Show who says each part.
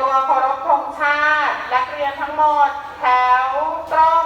Speaker 1: ตัวเคารพธงชาติ นักเรียนทั้งหมดแถวตรง